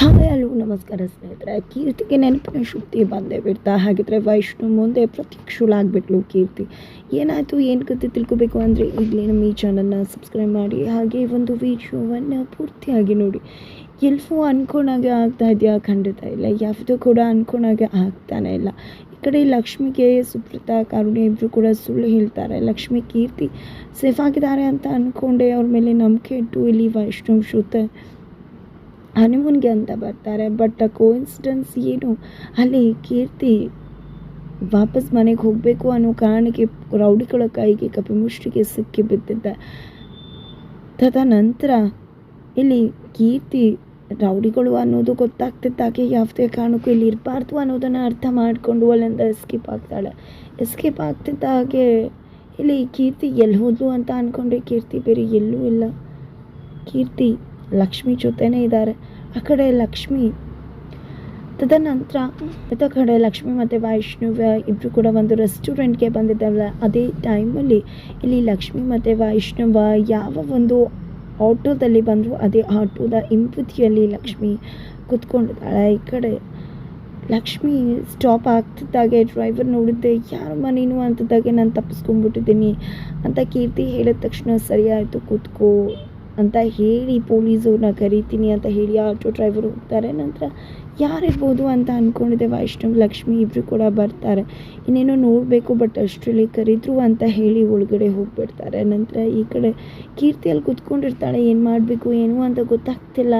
Hi, hello, ನಮಸ್ಕಾರ ಸ್ನೇಹಿತರೆ. ಕೀರ್ತಿಗೆ ನೆನಪಿನ ಶಕ್ತಿ ಬಂದೇ ಬಿಡ್ತಾ, ಹಾಗಿದ್ರೆ ವೈಷ್ಣು ಮುಂದೆ ಪ್ರತ್ಯಕ್ಷಳಾಗ್ಬಿಟ್ಲು ಕೀರ್ತಿ. ಏನಾಯಿತು, ಏನು ಕತೆ ತಿಳ್ಕೊಬೇಕು ಅಂದರೆ ಈಗಲೇ ನಮ್ಮ ಈ ಚಾನಲ್ನ ಸಬ್ಸ್ಕ್ರೈಬ್ ಮಾಡಿ, ಹಾಗೆ ಒಂದು ವಿಡಿಯೋವನ್ನು ಪೂರ್ತಿಯಾಗಿ ನೋಡಿ. ಎಲ್ಲವೂ ಅನ್ಕೊಂಡಾಗೆ ಆಗ್ತಾ ಇದೆಯಾ? ಖಂಡಿತ ಇಲ್ಲ. ಯಾವುದೂ ಕೂಡ ಅನ್ಕೊಂಡಾಗೆ ಆಗ್ತಾನೆ ಇಲ್ಲ. ಈ ಕಡೆ ಲಕ್ಷ್ಮಿಗೆ ಸುಪ್ರತಾ ಕಾರುಣ್ಯ ಇಬ್ಬರು ಕೂಡ ಸುಳ್ಳು ಹೇಳ್ತಾರೆ. ಲಕ್ಷ್ಮಿ, ಕೀರ್ತಿ ಸೇಫ್ ಆಗಿದ್ದಾರೆ ಅಂತ ಅಂದ್ಕೊಂಡೆ ಅವ್ರ ಮೇಲೆ ನಂಬಿಕೆ ಇಟ್ಟು ಇಲ್ಲಿ ವೈಷ್ಣವ್ ಶ್ರುತ ಹನಿಮೂನ್ಗೆ ಅಂತ ಬರ್ತಾರೆ. ಬಟ್ ಕೋಇನ್ಸಿಡೆನ್ಸ್ ಏನು? ಅಲ್ಲಿ ಕೀರ್ತಿ ವಾಪಸ್ ಮನೆಗೆ ಹೋಗಬೇಕು ಅನ್ನೋ ಕಾರಣಕ್ಕೆ ರೌಡಿಗಳ ಕೈಗೆ ಕಪಿಮುಷ್ಟಿಗೆ ಸಿಕ್ಕಿ ಬಿದ್ದಿದ್ದ. ತದನಂತರ ಇಲ್ಲಿ ಕೀರ್ತಿ ರೌಡಿಗಳು ಅನ್ನೋದು ಗೊತ್ತಾಗ್ತಿದ್ದಾಗೆ ಯಾವುದೇ ಕಾರಣಕ್ಕೂ ಇಲ್ಲಿ ಇರಬಾರ್ದು ಅನ್ನೋದನ್ನು ಅರ್ಥ ಮಾಡಿಕೊಂಡು ಅಲ್ಲಿಂದ ಎಸ್ಕೇಪ್ ಆಗ್ತಾಳೆ. ಎಸ್ಕೇಪ್ ಆಗ್ತಿದ್ದ ಹಾಗೆ ಇಲ್ಲಿ ಕೀರ್ತಿ ಎಲ್ಲಿ ಹೋದ್ಲು ಅಂತ ಅಂದ್ಕೊಂಡ್ರೆ ಕೀರ್ತಿ ಬೇರೆ ಎಲ್ಲೂ ಇಲ್ಲ. ಕೀರ್ತಿ ಲಕ್ಷ್ಮಿ ಜೊತೆನೇ ಇದ್ದಾರೆ. ಆ ಕಡೆ ಲಕ್ಷ್ಮಿ ತದನಂತರ ಇತ್ತ ಕಡೆ ಲಕ್ಷ್ಮಿ ಮತ್ತು ವೈಷ್ಣವ ಇಬ್ಬರು ಕೂಡ ಒಂದು ರೆಸ್ಟೋರೆಂಟ್ಗೆ ಬಂದಿದ್ದಾರಲ್ಲ, ಅದೇ ಟೈಮಲ್ಲಿ ಇಲ್ಲಿ ಲಕ್ಷ್ಮಿ ಮತ್ತು ವೈಷ್ಣವ ಯಾವ ಒಂದು ಆಟೋದಲ್ಲಿ ಬಂದರು ಅದೇ ಆಟೋದ ಹಿಂಬದಿಯಲ್ಲಿ ಲಕ್ಷ್ಮಿ ಕೂತ್ಕೊಂಡಿದ್ದಾಳೆ. ಈ ಕಡೆ ಲಕ್ಷ್ಮಿ ಸ್ಟಾಪ್ ಆಗ್ತಿದ್ದಾಗೆ ಡ್ರೈವರ್ ನೋಡಿದ್ದೆ, ಯಾರು ಮನೇನು ಅಂತಿದ್ದಾಗೆ ನಾನು ತಪ್ಪಿಸ್ಕೊಂಡ್ಬಿಟ್ಟಿದ್ದೀನಿ ಅಂತ ಕೀರ್ತಿ ಹೇಳಿದ ತಕ್ಷಣ ಸರಿಯಾಯಿತು, ಕೂತ್ಕೋ ಅಂತ ಹೇಳಿ ಪೊಲೀಸವ್ರನ್ನ ಕರಿತೀನಿ ಅಂತ ಹೇಳಿ ಆಟೋ ಡ್ರೈವರ್ ಹೋಗ್ತಾರೆ. ನಂತರ ಯಾರಿರ್ಬೋದು ಅಂತ ಅಂದ್ಕೊಂಡಿದ್ದೆ ವೈಷ್ಣವ್, ಲಕ್ಷ್ಮಿ ಇಬ್ಬರು ಕೂಡ ಬರ್ತಾರೆ. ಇನ್ನೇನೋ ನೋಡಬೇಕು ಬಟ್ ಅಷ್ಟರಲ್ಲಿ ಕರೆದ್ರು ಅಂತ ಹೇಳಿ ಒಳಗಡೆ ಹೋಗಿಬಿಡ್ತಾರೆ. ನಂತರ ಈ ಕಡೆ ಕೀರ್ತಿಯಲ್ಲಿ ಕೂತ್ಕೊಂಡಿರ್ತಾಳೆ, ಏನು ಮಾಡಬೇಕು, ಏನು ಅಂತ ಗೊತ್ತಾಗ್ತಿಲ್ಲ.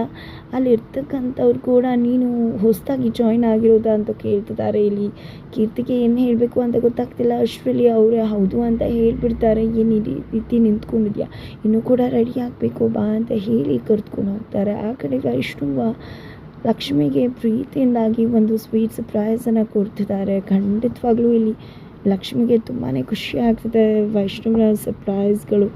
ಅಲ್ಲಿರ್ತಕ್ಕಂಥವ್ರು ಕೂಡ, ನೀನು ಹೊಸದಾಗಿ ಜಾಯ್ನ್ ಆಗಿರೋದಾ ಅಂತ ಕೇಳ್ತಿದ್ದಾರೆ ಇಲ್ಲಿ. ಕೀರ್ತಿಗೆ ಏನು ಹೇಳಬೇಕು ಅಂತ ಗೊತ್ತಾಗ್ತಿಲ್ಲ. ಅಷ್ಟರಲ್ಲಿ ಅವರೇ ಹೌದು ಅಂತ ಹೇಳಿಬಿಡ್ತಾರೆ. ಏನು ಈ ರೀತಿ ನಿಂತ್ಕೊಂಡಿದ್ಯಾ? ಇನ್ನೂ ಕೂಡ ರೆಡಿ ಆಗಬೇಕು, ಬಾ ಅಂತ ಹೇಳಿ ಕರೆದುಕೊಂಡು ಹೋಗ್ತಾರೆ. ಆ ಕಡೆ ವೈಷ್ಣವ ಲಕ್ಷ್ಮಿಗೆ ಪ್ರೀತಿಯಿಂದಾಗಿ ಒಂದು ಸ್ವೀಟ್ ಸರ್ಪ್ರೈಸನ್ನು ಕೊಡ್ತಿದ್ದಾರೆ. ಖಂಡಿತವಾಗ್ಲೂ ಇಲ್ಲಿ ಲಕ್ಷ್ಮಿಗೆ ತುಂಬಾ ಖುಷಿ ಆಗ್ತಿದೆ. ವೈಷ್ಣವರ ಸರ್ಪ್ರೈಸ್ಗಳು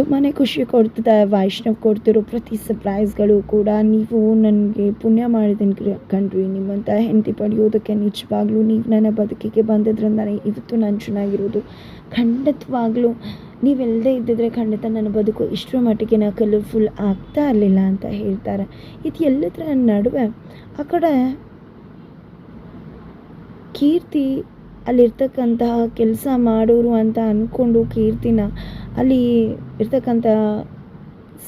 ತುಂಬಾ ಖುಷಿ ಕೊಡ್ತಿದೆ, ವೈಷ್ಣವ್ ಕೊಡ್ತಿರೋ ಪ್ರತಿ ಸರ್ಪ್ರೈಸ್ಗಳು ಕೂಡ. ನೀವು ನನಗೆ ಪುಣ್ಯ ಮಾಡಿದ್ದೀನಿ ಕಣ್ರಿ. ನಿಮ್ಮಂಥ ಹೆಂಡತಿ ಪಡೆಯೋದಕ್ಕೆ ನಿಜವಾಗ್ಲೂ ನೀವು ನನ್ನ ಬದುಕಿಗೆ ಬಂದಿದ್ರಿಂದಾನೆ ಇವತ್ತು ನಾನು ಚೆನ್ನಾಗಿರೋದು. ಖಂಡಿತವಾಗ್ಲೂ ನೀವೆಲ್ಲದೇ ಇದ್ದಿದ್ರೆ ಖಂಡಿತ ನನ್ನ ಬದುಕು ಇಷ್ಟರ ಮಟ್ಟಿಗೆ ನಾ ಕಲರ್ಫುಲ್ ಆಗ್ತಾ ಇರಲಿಲ್ಲ ಅಂತ ಹೇಳ್ತಾರೆ. ಇದು ಎಲ್ಲದರ ನಡುವೆ, ಆ ಕಡೆ ಕೀರ್ತಿ ಅಲ್ಲಿರ್ತಕ್ಕಂತಹ ಕೆಲಸ ಮಾಡೋರು ಅಂತ ಅಂದ್ಕೊಂಡು ಕೀರ್ತಿನ, ಅಲ್ಲಿ ಇರ್ತಕ್ಕಂಥ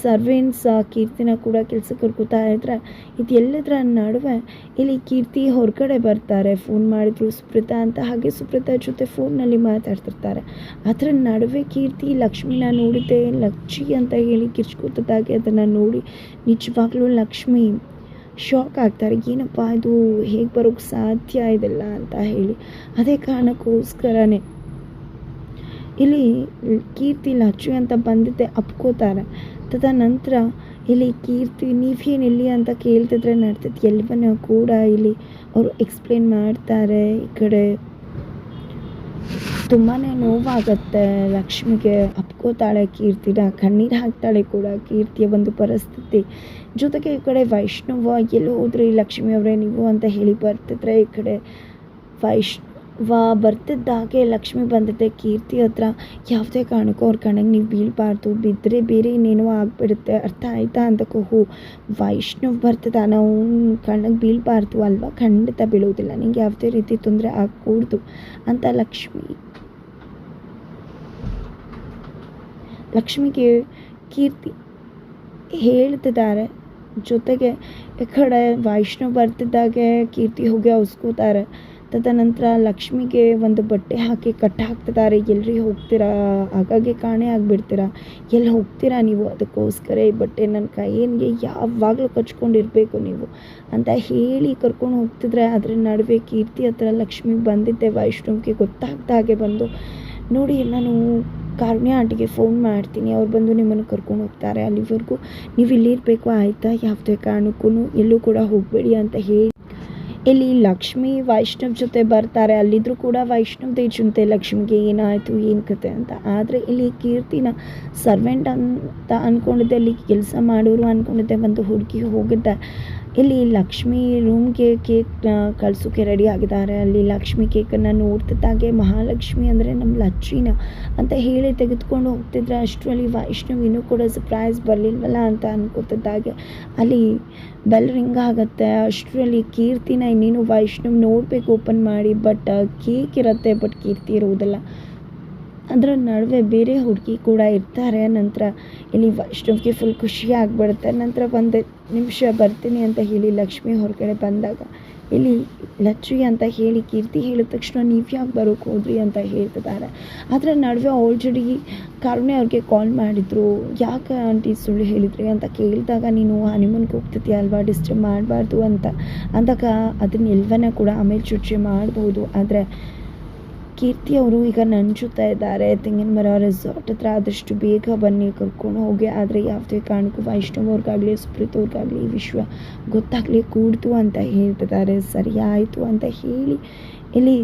ಸರ್ವೆಂಟ್ಸ್ ಕೀರ್ತಿನ ಕೂಡ ಕೆಲಸಕ್ಕೆ ಕರ್ಕೋತಾ ಇದ್ರೆ ಇದು ಎಲ್ಲದರ ನಡುವೆ ಇಲ್ಲಿ ಕೀರ್ತಿ ಹೊರಗಡೆ ಬರ್ತಾರೆ. ಫೋನ್ ಮಾಡಿದ್ರು ಸುಪ್ರತಾ ಅಂತ, ಹಾಗೆ ಸುಪ್ರತಾ ಜೊತೆ ಫೋನ್ನಲ್ಲಿ ಮಾತಾಡ್ತಿರ್ತಾರೆ. ಅದರ ನಡುವೆ ಕೀರ್ತಿ, ಲಕ್ಷ್ಮಿನ ನೋಡಿದ್ದೆ ಲಕ್ಷಿ ಅಂತ ಹೇಳಿ ಕಿರ್ಚ್ಕೊತದಾಗೆ ಅದನ್ನು ನೋಡಿ ನಿಜವಾಗ್ಲೂ ಲಕ್ಷ್ಮಿ ಶಾಕ್ ಆಗ್ತಾರೆ. ಏನಪ್ಪ ಇದು? ಹೇಗೆ ಬರೋಕ್ಕೆ ಸಾಧ್ಯ ಇದೆಲ್ಲ ಅಂತ ಹೇಳಿ. ಅದೇ ಕಾರಣಕ್ಕೋಸ್ಕರನೇ ಇಲ್ಲಿ ಕೀರ್ತಿ ಲಚ್ಚು ಅಂತ ಬಂದಿದ್ದೆ ಅಪ್ಕೋತಾರೆ. ತದನಂತರ ಇಲ್ಲಿ ಕೀರ್ತಿ, ನೀವೇನು ಇಲ್ಲಿ ಅಂತ ಕೇಳ್ತಿದ್ರೆ ನಡ್ತೈತೆ ಎಲ್ಲವನ್ನೂ ಕೂಡ ಇಲ್ಲಿ ಅವರು ಎಕ್ಸ್ಪ್ಲೇನ್ ಮಾಡ್ತಾರೆ ಈ ಕಡೆ. ತುಂಬಾ ನೋವಾಗತ್ತೆ. ಲಕ್ಷ್ಮಿಗೆ ಅಪ್ಕೋತಾಳೆ ಕೀರ್ತಿನ, ಕಣ್ಣೀರು ಹಾಕ್ತಾಳೆ ಕೂಡ ಕೀರ್ತಿಯ ಒಂದು ಪರಿಸ್ಥಿತಿ. ಜೊತೆಗೆ ಈ ಕಡೆ ವೈಷ್ಣವ, ಎಲ್ಲೋ ಹೋದ್ರಿ ಲಕ್ಷ್ಮಿ ಅವರೇ ನೀವು ಅಂತ ಹೇಳಿ ಬರ್ತಿದ್ರೆ ಈ ಕಡೆ. ವೈಷ್ಣವ ಬರ್ತಿದ್ದಾಗೆ ಲಕ್ಷ್ಮಿ ಬಂದಿದ್ದೆ ಕೀರ್ತಿ ಹತ್ರ. ಯಾವುದೇ ಕಾರಣಕ್ಕೂ ಅವ್ರ ಕಣ್ಣಿಗೆ ನೀವು ಬೀಳಬಾರ್ದು. ಬಿದ್ದರೆ ಬೇರೆ ಇನ್ನೇನೋ ಆಗಿಬಿಡುತ್ತೆ. ಅರ್ಥ ಆಯ್ತಾ ಅಂತ ಕೋಹು ವೈಷ್ಣವ್ ಬರ್ತದ ನಾವು ಕಣ್ಣಿಗೆ ಬೀಳಬಾರ್ದು ಅಲ್ವಾ? ಖಂಡಿತ ಬೀಳೋದಿಲ್ಲ. ನಿಂಗೆ ಯಾವುದೇ ರೀತಿ ತೊಂದರೆ ಆಗಕೂಡ್ದು ಅಂತ ಲಕ್ಷ್ಮಿ ಲಕ್ಷ್ಮಿಗೆ ಕೀರ್ತಿ ಹೇಳ್ತಿದ್ದಾರೆ. ಜೊತೆಗೆ ಈ ಕಡೆ ವೈಷ್ಣವ್ ಬರ್ತಿದ್ದಾಗೆ ಕೀರ್ತಿ ಹೋಗಿ ಅವಸ್ಕೋತಾರೆ. ತದನಂತರ ಲಕ್ಷ್ಮಿಗೆ ಒಂದು ಬಟ್ಟೆ ಹಾಕಿ ಕಟ್ ಹಾಕ್ತಿದ್ದಾರೆ. ಎಲ್ರಿ ಹೋಗ್ತೀರಾ? ಆಗಾಗ್ಗೆ ಕಾಣೆ ಆಗಿಬಿಡ್ತೀರಾ? ಎಲ್ಲಿ ಹೋಗ್ತೀರಾ ನೀವು? ಅದಕ್ಕೋಸ್ಕರ ಈ ಬಟ್ಟೆ ನನ್ನ ಕೈಯಿಗೆ ಯಾವಾಗಲೂ ಕಚ್ಕೊಂಡಿರಬೇಕು ನೀವು ಅಂತ ಹೇಳಿ ಕರ್ಕೊಂಡು ಹೋಗ್ತಿದ್ರೆ ಅದ್ರ ನಡುವೆ ಕೀರ್ತಿ ಹತ್ರ ಲಕ್ಷ್ಮಿ ಬಂದಿದ್ದೆ. ವೈಷ್ಣವ್ಗೆ ಗೊತ್ತಾಗ್ದ ಹಾಗೆ ಬಂದು ನೋಡಿ, ನಾನು ಕಾರುಣ್ಯ ಆಂಟಿಗೆ ಫೋನ್ ಮಾಡ್ತೀನಿ. ಅವ್ರು ಬಂದು ನಿಮ್ಮನ್ನು ಕರ್ಕೊಂಡು ಹೋಗ್ತಾರೆ. ಅಲ್ಲಿವರೆಗೂ ನೀವು ಇಲ್ಲಿರಬೇಕು ಆಯಿತಾ? ಯಾವುದೇ ಕಾರಣಕ್ಕೂ ಎಲ್ಲೂ ಕೂಡ ಹೋಗಬೇಡಿ ಅಂತ ಹೇಳಿ. ಇಲ್ಲಿ ಲಕ್ಷ್ಮಿ ವೈಷ್ಣವ್ ಜೊತೆ ಬರ್ತಾರೆ. ಅಲ್ಲಿದ್ದರೂ ಕೂಡ ವೈಷ್ಣವ್ದೇ ಜೊತೆ ಲಕ್ಷ್ಮಿಗೆ ಏನಾಯಿತು, ಏನು ಕತೆ ಅಂತ. ಆದರೆ ಇಲ್ಲಿ ಕೀರ್ತಿನ ಸರ್ವೆಂಟ್ ಅಂತ ಅಂದ್ಕೊಂಡಿದ್ದೆ ಅಲ್ಲಿ ಕೆಲಸ ಮಾಡೋರು ಅಂದ್ಕೊಂಡಿದ್ದೆ ಒಂದು ಹುಡುಗಿ ಹೋಗಿದ್ದೆ ಇಲ್ಲಿ ಲಕ್ಷ್ಮಿ ರೂಮ್ಗೆ ಕೇಕ್ ಕಳ್ಸೋಕ್ಕೆ ರೆಡಿ ಆಗಿದ್ದಾರೆ. ಅಲ್ಲಿ ಲಕ್ಷ್ಮಿ ಕೇಕನ್ನು ನೋಡ್ತಿದ್ದಾಗೆ ಮಹಾಲಕ್ಷ್ಮಿ ಅಂದರೆ ನಮ್ಮ ಲಚ್ಚಿನ ಅಂತ ಹೇಳಿ ತೆಗೆದುಕೊಂಡು ಹೋಗ್ತಿದ್ರೆ ಅಷ್ಟರಲ್ಲಿ ವೈಷ್ಣವ್ ಇನ್ನೂ ಕೂಡ ಸರ್ಪ್ರೈಸ್ ಬರಲಿಲ್ವಲ್ಲ ಅಂತ ಅನ್ಕೋತಿದ್ದಾಗೆ. ಅಲ್ಲಿ ಬೆಲ್ ರಿಂಗ್ ಆಗುತ್ತೆ. ಅಷ್ಟರಲ್ಲಿ ಕೀರ್ತಿನ ಇನ್ನೇನು ವೈಷ್ಣವ್ ನೋಡಬೇಕು ಓಪನ್ ಮಾಡಿ ಬಟ್ ಕೇಕ್ ಇರುತ್ತೆ ಬಟ್ ಕೀರ್ತಿ ಇರುವುದಿಲ್ಲ ಅದರ ನಡುವೆ ಬೇರೆ ಹುಡುಗಿ ಕೂಡ ಇರ್ತಾರೆ. ನಂತರ ಇಲ್ಲಿ ವೈಷ್ಣವ್ಗೆ ಫುಲ್ ಖುಷಿ ಆಗಿಬಿಡುತ್ತೆ. ನಂತರ ಒಂದು ನಿಮಿಷ ಬರ್ತೀನಿ ಅಂತ ಹೇಳಿ ಲಕ್ಷ್ಮಿ ಹೊರಗಡೆ ಬಂದಾಗ ಇಲ್ಲಿ ಲಚ್ಚಿ ಅಂತ ಹೇಳಿ ಕೀರ್ತಿ ಹೇಳಿದ ತಕ್ಷಣ ನೀವು ಯಾಕೆ ಬರೋಕ್ಕೆ ಹೋದ್ರಿ ಅಂತ ಹೇಳ್ತಿದ್ದಾರೆ. ಅದರ ನಡುವೆ ಆಲ್ರೆಡಿ ಕಾರುಣ್ಯ ಅವ್ರಿಗೆ ಕಾಲ್ ಮಾಡಿದರು. ಯಾಕೆ ಆಂಟಿ ಸುಳ್ಳು ಹೇಳಿದ್ರಿ ಅಂತ ಕೇಳಿದಾಗ, ನೀನು ಹನಿಮೂನ್ಗೆ ಹೋಗ್ತಿದ್ಯಾ ಅಲ್ವಾ? ಡಿಸ್ಟರ್ಬ್ ಮಾಡಬಾರ್ದು ಅಂತ ಅಂದಾಗ ಎಲ್ವನ ಕೂಡ ಆಮೇಲೆ ಚುಚ್ಚಿ ಮಾಡ್ಬೋದು ಆದರೆ ಕೀರ್ತಿ ಅವರು ಈಗ ನಂಚುತ್ತಾ ಇದ್ದಾರೆ. ತೆಂಗಿನ ಮರ ರೆಸಾರ್ಟ್ ಹತ್ರ ಆದಷ್ಟು ಬೇಗ ಬನ್ನಿ, ಕರ್ಕೊಂಡು ಹೋಗಿ. ಆದರೆ ಯಾವುದೇ ಕಾರಣಕ್ಕೂ ವೈಷ್ಣವ್ ಅವ್ರಿಗಾಗಲಿ, ಸುಪ್ರೀತ್ ಅವ್ರಿಗಾಗಲಿ, ವಿಶ್ವ ಗೊತ್ತಾಗಲಿ ಕೂಡ್ತು ಅಂತ ಹೇಳ್ತಿದ್ದಾರೆ. ಸರಿ ಆಯಿತು ಅಂತ ಹೇಳಿ, ಇಲ್ಲಿ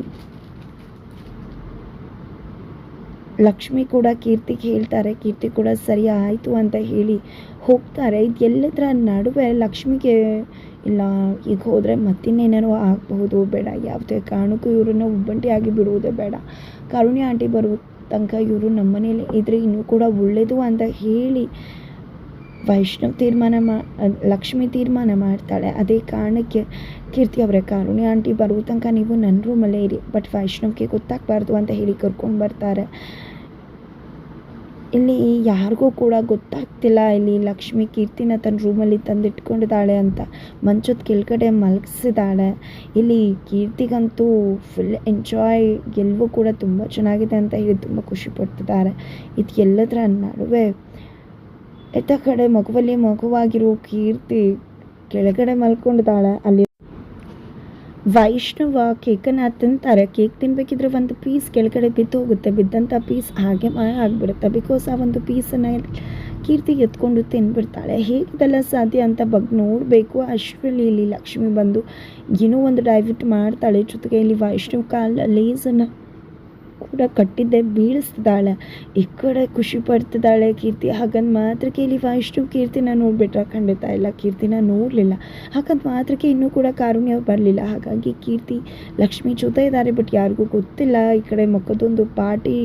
ಲಕ್ಷ್ಮಿ ಕೂಡ ಕೀರ್ತಿಗೆ ಹೇಳ್ತಾರೆ, ಕೀರ್ತಿ ಕೂಡ ಸರಿ ಆಯಿತು ಅಂತ ಹೇಳಿ ಹೋಗ್ತಾರೆ. ಇದು ಎಲ್ಲದರ ನಡುವೆ ಲಕ್ಷ್ಮಿಗೆ ಇಲ್ಲ, ಈಗ ಹೋದರೆ ಮತ್ತಿನ್ನೇನೇನೋ ಆಗಬಹುದು, ಬೇಡ, ಯಾವುದೇ ಕಾರಣಕ್ಕೂ ಇವ್ರನ್ನ ಒಬ್ಬಂಟಿಯಾಗಿ ಬಿಡುವುದೇ ಬೇಡ. ಕರುಣಿ ಆಂಟಿ ಬರುವ ತನಕ ಇವರು ನಮ್ಮ ಮನೇಲಿ ಇದ್ರೆ ಇನ್ನೂ ಕೂಡ ಒಳ್ಳೆಯದು ಅಂತ ಹೇಳಿ ವೈಷ್ಣವ್ ತೀರ್ಮಾನ ಮಾ, ಲಕ್ಷ್ಮಿ ತೀರ್ಮಾನ ಮಾಡ್ತಾಳೆ. ಅದೇ ಕಾರಣಕ್ಕೆ ಕೀರ್ತಿ ಅವರೇ ಕಾರುಣಿ ಆಂಟಿ ಬರುವ ತನಕ ನೀವು ನನ್ನ ರೂಮಲ್ಲೇ ಇರಿ ಬಟ್ ವೈಷ್ಣವ್ಗೆ ಗೊತ್ತಾಗಬಾರ್ದು ಅಂತ ಹೇಳಿ ಕರ್ಕೊಂಡು ಬರ್ತಾರೆ. ಇಲ್ಲಿ ಯಾರಿಗೂ ಕೂಡ ಗೊತ್ತಾಗ್ತಿಲ್ಲ. ಇಲ್ಲಿ ಲಕ್ಷ್ಮಿ ಕೀರ್ತಿನ ತನ್ನ ರೂಮಲ್ಲಿ ತಂದಿಟ್ಕೊಂಡಿದ್ದಾಳೆ ಅಂತ ಮಂಚದ ಕೆಳಗಡೆ ಮಲಗಿಸಿದ್ದಾಳೆ. ಇಲ್ಲಿ ಕೀರ್ತಿಗಂತೂ ಫುಲ್ ಎಂಜಾಯ್ ಗೆಲುವು ಕೂಡ ತುಂಬ ಚೆನ್ನಾಗಿದೆ ಅಂತ ಹೇಳಿ ತುಂಬ ಖುಷಿ ಪಡ್ತಿದ್ದಾರೆ. ಇದು ಎಲ್ಲದರ ನಡುವೆ ಎತ್ತ ಕಡೆ ಮಗುವಲ್ಲಿ ಮಗುವಾಗಿರೋ ಕೀರ್ತಿ ಕೆಳಗಡೆ ಮಲ್ಕೊಂಡಿದ್ದಾಳೆ. ಅಲ್ಲಿ ವೈಷ್ಣವ ಕೇಕನ್ನು ತಿಂತಾರೆ ಕೇಕ್ ತಿನ್ನಬೇಕಿದ್ರೆ ಒಂದು ಪೀಸ್ ಕೆಳಗಡೆ ಬಿದ್ದು ಹೋಗುತ್ತೆ ಬಿದ್ದಂಥ ಪೀಸ್ ಹಾಗೆ ಮಾಯ ಆಗಿಬಿಡುತ್ತೆ. ಬಿಕಾಸ್ ಆ ಒಂದು ಪೀಸನ್ನು ಕೀರ್ತಿ ಎತ್ಕೊಂಡು ತಿನ್ಬಿಡ್ತಾಳೆ. ಹೇಗಿದೆಲ್ಲ ಸಾಧ್ಯ ಅಂತ ಬಗ್ಗೆ ನೋಡಬೇಕು. ಅಷ್ಟರಲ್ಲಿ ಇಲ್ಲಿ ಲಕ್ಷ್ಮಿ ಬಂದು ಏನೋ ಒಂದು ಡೈವರ್ಟ್ ಮಾಡ್ತಾಳೆ. ಜೊತೆಗೆ ಇಲ್ಲಿ ವೈಷ್ಣವ್ ಕಾಲ ಲೇಸನ್ನು ಕೂಡ ಕಟ್ಟಿದ್ದೆ, ಬೀಳಿಸ್ತಿದ್ದಾಳೆ. ಈ ಕಡೆ ಖುಷಿ ಪಡ್ತಿದ್ದಾಳೆ ಕೀರ್ತಿ. ಹಾಗಂದು ಮಾತ್ರಕ್ಕೆ ಇಲ್ಲಿ ಫಸ್ಟು ಕೀರ್ತಿನ ನೋಡಿಬಿಟ್ರೆ ಖಂಡಿತ ಇಲ್ಲ, ಕೀರ್ತಿನ ನೋಡಲಿಲ್ಲ. ಹಾಗಂತ ಮಾತ್ರಕ್ಕೆ ಇನ್ನೂ ಕೂಡ ಕಾರುಣ್ಯ ಬರಲಿಲ್ಲ. ಹಾಗಾಗಿ ಕೀರ್ತಿ, ಲಕ್ಷ್ಮಿ ಜೊತೆ ಇದ್ದಾರೆ ಬಟ್ ಯಾರಿಗೂ ಗೊತ್ತಿಲ್ಲ. ಈ ಕಡೆ ಮಕ್ಕದೊಂದು ಪಾರ್ಟಿ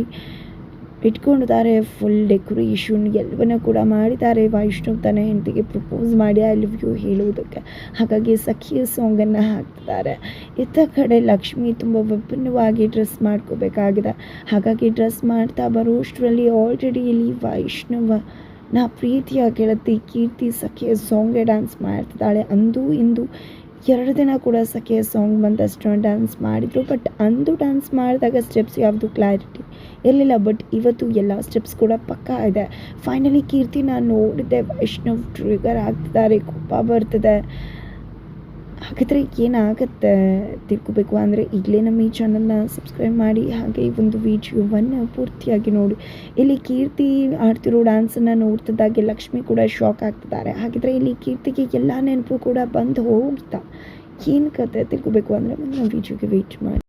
ಇಟ್ಕೊಂಡಿದ್ದಾರೆ ಫುಲ್ ಡೆಕೋರೇಷನ್ ಎಲ್ಲವನ್ನೂ ಕೂಡ ಮಾಡಿದ್ದಾರೆ. ವೈಷ್ಣವ್ ತನ್ನ ಹೆಂಡತಿಗೆ ಪ್ರಪೋಸ್ ಮಾಡಿ ಐ ಲವ್ ಯು ಹೇಳುವುದಕ್ಕೆ. ಹಾಗಾಗಿ ಸಖಿಯ ಸಾಂಗನ್ನು ಹಾಕ್ತಿದ್ದಾರೆ. ಇತ್ತ ಕಡೆ ಲಕ್ಷ್ಮಿ ತುಂಬ ವಿಭಿನ್ನವಾಗಿ ಡ್ರೆಸ್ ಮಾಡ್ಕೋಬೇಕಾಗಿದೆ. ಹಾಗಾಗಿ ಡ್ರೆಸ್ ಮಾಡ್ತಾ ಬರೋಷ್ಟರಲ್ಲಿ ಆಲ್ರೆಡಿ ಇಲ್ಲಿ ವೈಷ್ಣವ, ನಾ ಪ್ರೀತಿಯ ಗೆಳತಿ ಕೀರ್ತಿ ಸಖಿಯ ಸಾಂಗೇ ಡ್ಯಾನ್ಸ್ ಮಾಡ್ತಿದ್ದಾಳೆ. ಅಂದು ಇಂದು ಎರಡು ದಿನ ಕೂಡ ಸಖೆ ಸಾಂಗ್ ಬಂದಷ್ಟು ಡ್ಯಾನ್ಸ್ ಮಾಡಿದರು ಬಟ್ ಅಂದು ಡ್ಯಾನ್ಸ್ ಮಾಡಿದಾಗ ಸ್ಟೆಪ್ಸ್ ಯಾವುದು ಕ್ಲಾರಿಟಿ ಇರಲಿಲ್ಲ ಬಟ್ ಇವತ್ತು ಎಲ್ಲ ಸ್ಟೆಪ್ಸ್ ಕೂಡ ಪಕ್ಕಾ ಇದೆ. ಫೈನಲಿ ಕೀರ್ತಿ ನಾನು ವಿಷ್ಣು ವೈಷ್ಣವ್ ಟ್ರಿಗರ್ ಆಗ್ತಿದ್ದಾರೆ, ಕೋಪ ಬರ್ತಿದೆ. ಹಾಗಾದರೆ ಏನಾಗುತ್ತೆ ತಿಳ್ಕೊಬೇಕು ಅಂದರೆ ಈಗಲೇ ನಮ್ಮ ಈ ಚಾನಲ್ನ ಸಬ್ಸ್ಕ್ರೈಬ್ ಮಾಡಿ, ಹಾಗೆ ಈ ಒಂದು ವಿಡಿಯೋವನ್ನು ಪೂರ್ತಿಯಾಗಿ ನೋಡಿ. ಇಲ್ಲಿ ಕೀರ್ತಿ ಆಡ್ತಿರೋ ಡ್ಯಾನ್ಸನ್ನು ನೋಡ್ತಿದ್ದಾಗೆ ಲಕ್ಷ್ಮಿ ಕೂಡ ಶಾಕ್ ಆಗ್ತಿದ್ದಾರೆ. ಹಾಗಿದ್ರೆ ಇಲ್ಲಿ ಕೀರ್ತಿಗೆ ಎಲ್ಲ ನೆನಪು ಕೂಡ ಬಂದು ಹೋಗ್ತಾ. ಏನು ಕತೆ ತಿಳ್ಕೊಬೇಕು ಅಂದರೆ ನಮ್ಮ ವಿಡಿಯೋಗೆ ವೆಯ್ಟ್ ಮಾಡಿ.